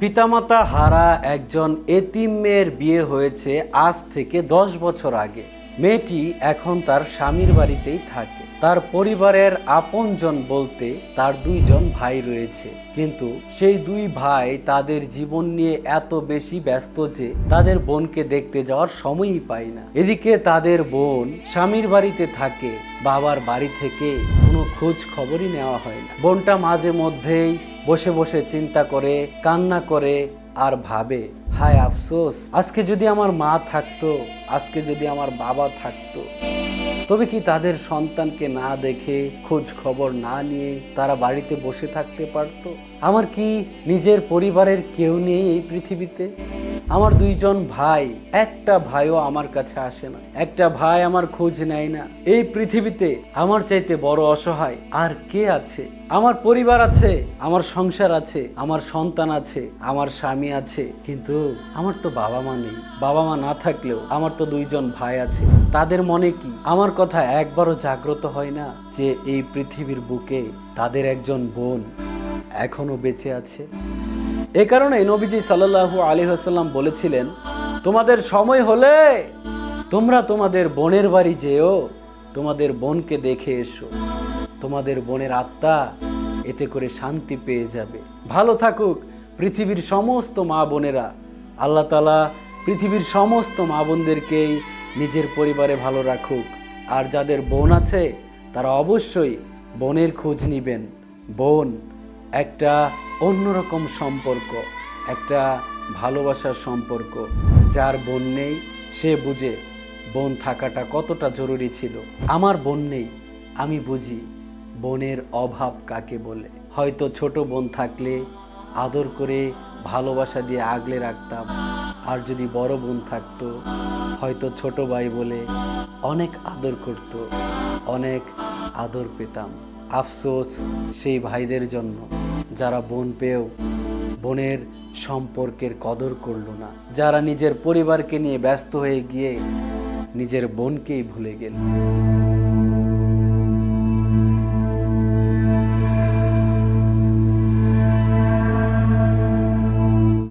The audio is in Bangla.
পিতামাতা হারা একজন এতিম মেয়ের বিয়ে হয়েছে আজ থেকে দশ বছর আগে। মেয়েটি এখন তার স্বামীর বাড়িতেই থাকে। তার পরিবারের আপনজন বলতে তার দুইজন ভাই রয়েছে। কিন্তু সেই দুই ভাই তাদের জীবন নিয়ে এত বেশি ব্যস্ত যে তাদের বোনকে দেখতে যাওয়ার সময়ই পায় না। এদিকে তাদের বোন স্বামীর বাড়িতে থাকে, বাবার বাড়ি থেকে কোনো খোঁজ খবরই নেওয়া হয় না। বোনটা মাঝে মধ্যেই বসে বসে চিন্তা করে, কান্না করে আর ভাবে, হায় আফসোস, আজকে যদি আমার মা থাকতো, আজকে যদি আমার বাবা থাকতো। তবে কি তাদের সন্তানকে না দেখে খোঁজ খবর না নিয়ে তারা বাড়িতে বসে থাকতে পারত? আমার কি নিজের পরিবারের কেউ নেই এই পৃথিবীতে? আমার দুইজন ভাই, একটা ভাইও আমার কাছে আসে না, একটা ভাই আমার খোঁজ নেয় না। এই পৃথিবীতে আমার চাইতে বড় অসহায় আর কে আছে? আমার পরিবার আছে, আমার সংসার আছে, আমার সন্তান আছে, আমার স্বামী আছে, কিন্তু আমার তো বাবা মা নেই। বাবা মা না থাকলেও আমার তো দুইজন ভাই আছে। তাদের মনে কি? আমার কথা একবারও জাগ্রত হয় না যে এই পৃথিবীর বুকে তাদের একজন বোন এখনও বেঁচে আছে? এ কারণে নবীজি আলাইহি ওয়াসাল্লাম বলেছিলেন, তোমাদের সময় হলে তোমরা তোমাদের বোনের বাড়ি যেও, তোমাদের বোনকে দেখে এসো। তোমাদের বোনের আত্মা এতে করে শান্তি পেয়ে যাবে। ভালো থাকুক পৃথিবীর সমস্ত মা বোনেরা। আল্লাহ তালা পৃথিবীর সমস্ত মা বোনদেরকেই নিজের পরিবারে ভালো রাখুক। আর যাদের বোন আছে, তারা অবশ্যই বোনের খোঁজ নিবেন। বোন একটা অন্যরকম সম্পর্ক, একটা ভালোবাসার সম্পর্ক। যার বোন নেই, সে বুঝে বোন থাকাটা কতটা জরুরি ছিল। আমার বোন নেই, আমি বুঝি বোনের অভাব কাকে বলে। হয়তো ছোট বোন থাকলে আদর করে ভালোবাসা দিয়ে আগলে রাখতাম। আর যদি বড় বোন থাকতো, হয়তো ছোট ভাই বলে অনেক আদর করত, অনেক আদর পেতাম। আফসোস সেই ভাইদের জন্য, যারা বোন পেয়েও বোনের সম্পর্কের কদর করল না। যারা নিজের পরিবারকে নিয়ে ব্যস্ত হয়ে গিয়ে নিজের বোনকেই ভুলে গেল।